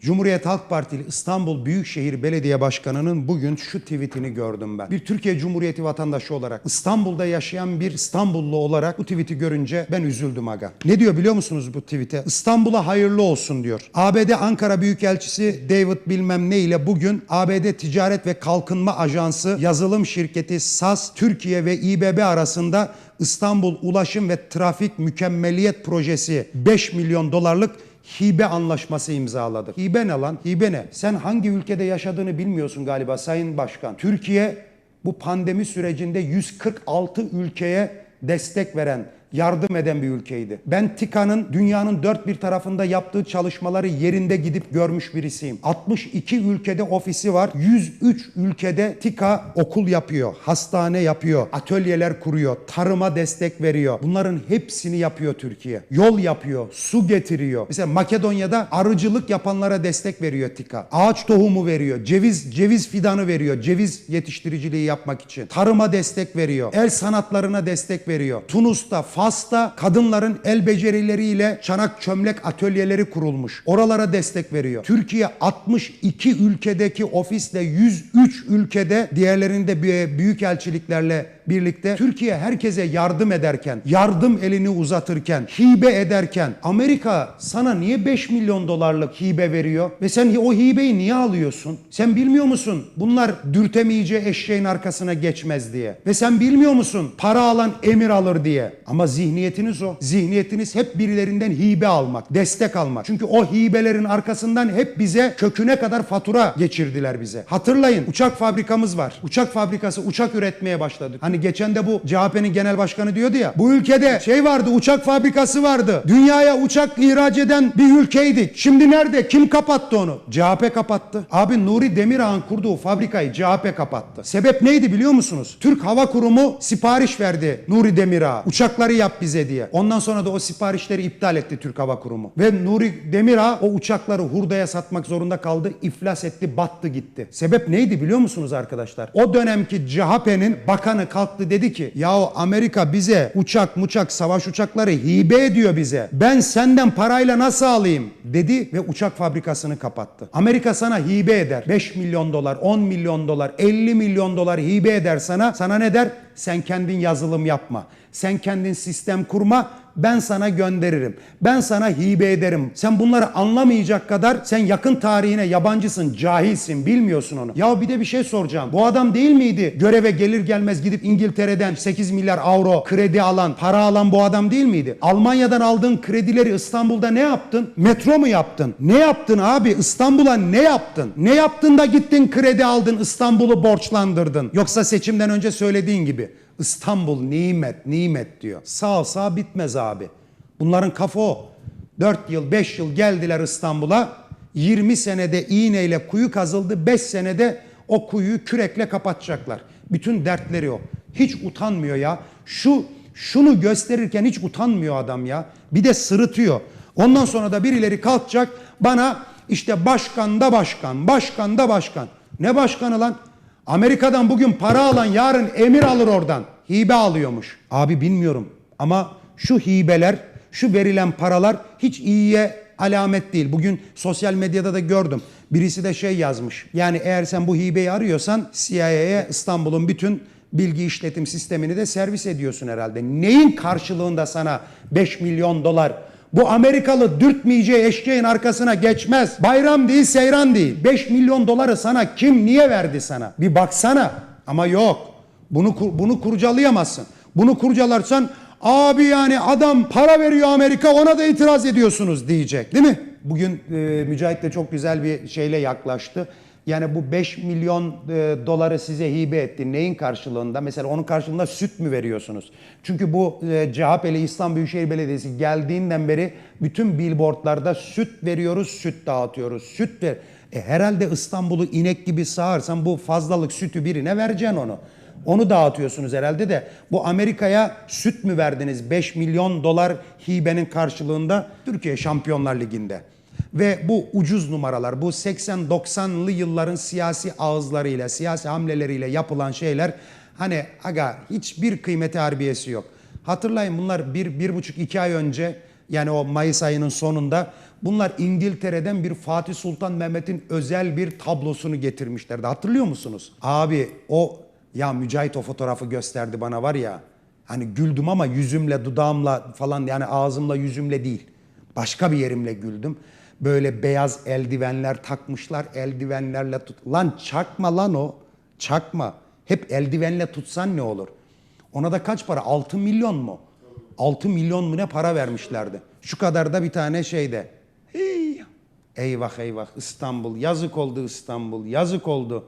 Cumhuriyet Halk Partili İstanbul Büyükşehir Belediye Başkanı'nın bugün şu tweetini gördüm ben. Bir Türkiye Cumhuriyeti vatandaşı olarak İstanbul'da yaşayan bir İstanbullu olarak bu tweeti görünce ben üzüldüm aga. Ne diyor biliyor musunuz bu tweete? İstanbul'a hayırlı olsun diyor. ABD Ankara Büyükelçisi David bilmem ne ile bugün ABD Ticaret ve Kalkınma Ajansı yazılım şirketi SAS Türkiye ve İBB arasında İstanbul Ulaşım ve Trafik Mükemmeliyet Projesi 5 milyon dolarlık hibe anlaşması imzaladı. Hibe ne lan? Hibe ne? Sen hangi ülkede yaşadığını bilmiyorsun galiba Sayın Başkan. Türkiye bu pandemi sürecinde 146 ülkeye destek veren, yardım eden bir ülkeydi. Ben TİKA'nın dünyanın dört bir tarafında yaptığı çalışmaları yerinde gidip görmüş birisiyim. 62 ülkede ofisi var. 103 ülkede TİKA okul yapıyor, hastane yapıyor, atölyeler kuruyor, tarıma destek veriyor. Bunların hepsini yapıyor Türkiye. Yol yapıyor, su getiriyor. Mesela Makedonya'da arıcılık yapanlara destek veriyor TİKA. Ağaç tohumu veriyor, ceviz ceviz fidanı veriyor, ceviz yetiştiriciliği yapmak için. Tarıma destek veriyor, el sanatlarına destek veriyor. Tunus'ta, Fas'ta kadınların el becerileriyle çanak çömlek atölyeleri kurulmuş. Oralara destek veriyor. Türkiye 62 ülkedeki ofisle 103 ülkede diğerlerinde büyük elçiliklerle birlikte Türkiye herkese yardım ederken, yardım elini uzatırken, hibe ederken Amerika sana niye 5 milyon dolarlık hibe veriyor ve sen o hibeyi niye alıyorsun? Sen bilmiyor musun? Bunlar dürtemeyeceği eşeğin arkasına geçmez diye. Ve sen bilmiyor musun? Para alan emir alır diye. Ama zihniyetiniz o. Zihniyetiniz hep birilerinden hibe almak, destek almak. Çünkü o hibelerin arkasından hep bize köküne kadar fatura geçirdiler bize. Hatırlayın uçak fabrikamız var. Uçak fabrikası uçak üretmeye başladık. Hani geçen de bu CHP'nin genel başkanı diyordu ya. Bu ülkede şey vardı uçak fabrikası vardı. Dünyaya uçak ihraç eden bir ülkeydik. Şimdi nerede? Kim kapattı onu? CHP kapattı. Abi Nuri Demirağ'ın kurduğu fabrikayı CHP kapattı. Sebep neydi biliyor musunuz? Türk Hava Kurumu sipariş verdi Nuri Demirağ'a. Uçakları yap bize diye. Ondan sonra da o siparişleri iptal etti Türk Hava Kurumu. Ve Nuri Demirağ o uçakları hurdaya satmak zorunda kaldı. İflas etti, battı gitti. Sebep neydi biliyor musunuz arkadaşlar? O dönemki CHP'nin bakanı kalktı dedi ki yahu Amerika bize uçak muçak savaş uçakları hibe ediyor bize. Ben senden parayla nasıl alayım dedi ve uçak fabrikasını kapattı. Amerika sana hibe eder. 5 milyon dolar, 10 milyon dolar, 50 milyon dolar hibe eder sana. Sana ne der? Sen kendin yazılım yapma. Sen kendin sistem kurma. Ben sana gönderirim. Ben sana hibe ederim. Sen bunları anlamayacak kadar sen yakın tarihine yabancısın, cahilsin, bilmiyorsun onu. Ya bir de bir şey soracağım. Bu adam değil miydi? Göreve gelir gelmez gidip İngiltere'den 8 milyar avro kredi alan, para alan bu adam değil miydi? Almanya'dan aldığın kredileri İstanbul'da ne yaptın? Metro mu yaptın? Ne yaptın abi? İstanbul'a ne yaptın? Ne yaptın da gittin kredi aldın, İstanbul'u borçlandırdın? Yoksa seçimden önce söylediğin gibi İstanbul nimet, nimet diyor. Sağ sağ bitmez abi. Bunların kafa o. 4 yıl, 5 yıl geldiler İstanbul'a. 20 senede iğneyle kuyu kazıldı. 5 senede o kuyuyu kürekle kapatacaklar. Bütün dertleri o. Hiç utanmıyor ya. Şu şunu gösterirken hiç utanmıyor adam ya. Bir de sırıtıyor. Ondan sonra da birileri kalkacak bana işte başkan da başkan, başkan da başkan. Ne başkanı lan? Amerika'dan bugün para alan yarın emir alır oradan. Hibe alıyormuş. Abi bilmiyorum ama şu hibeler, şu verilen paralar hiç iyiye alamet değil. Bugün sosyal medyada da gördüm. Birisi de şey yazmış. Yani eğer sen bu hibeyi arıyorsan CIA'ya İstanbul'un bütün bilgi işletim sistemini de servis ediyorsun herhalde. Neyin karşılığında sana 5 milyon dolar bu Amerikalı dürtmeyeceği eşeğin arkasına geçmez. Bayram değil, seyran değil. 5 milyon doları sana kim niye verdi sana? Bir baksana. Ama yok. Bunu bunu kurcalayamazsın. Bunu kurcalarsan abi yani adam para veriyor Amerika ona da itiraz ediyorsunuz diyecek. Değil mi? Bugün e, Mücahit de çok güzel bir şeyle yaklaştı. Yani bu 5 milyon e, doları size hibe etti. Neyin karşılığında? Mesela onun karşılığında süt mü veriyorsunuz? Çünkü bu e, CHP'li İstanbul Büyükşehir Belediyesi geldiğinden beri bütün billboardlarda süt veriyoruz, süt dağıtıyoruz. Süt ver. E, herhalde İstanbul'u inek gibi sağarsan bu fazlalık sütü birine vereceksin onu. Onu dağıtıyorsunuz herhalde de bu Amerika'ya süt mü verdiniz 5 milyon dolar hibenin karşılığında Türkiye Şampiyonlar Ligi'nde. Ve bu ucuz numaralar, bu 80-90'lı yılların siyasi ağızlarıyla, siyasi hamleleriyle yapılan şeyler hani aga hiçbir kıymeti harbiyesi yok. Hatırlayın bunlar bir, bir buçuk iki ay önce yani o Mayıs ayının sonunda Bunlar İngiltere'den bir Fatih Sultan Mehmet'in özel bir tablosunu getirmişlerdi. Hatırlıyor musunuz? Abi o ya Mücahit o fotoğrafı gösterdi bana var ya. Hani güldüm ama yüzümle, dudağımla falan yani ağzımla, yüzümle değil. Başka bir yerimle güldüm. Böyle beyaz eldivenler takmışlar. Eldivenlerle tut. Lan çakma lan o. Çakma. Hep eldivenle tutsan ne olur? Ona da kaç para? 6 milyon mu? 6 milyon mu ne para vermişlerdi. Şu kadar da bir tane şeyde. Eyvah eyvah İstanbul. Yazık oldu İstanbul. Yazık oldu.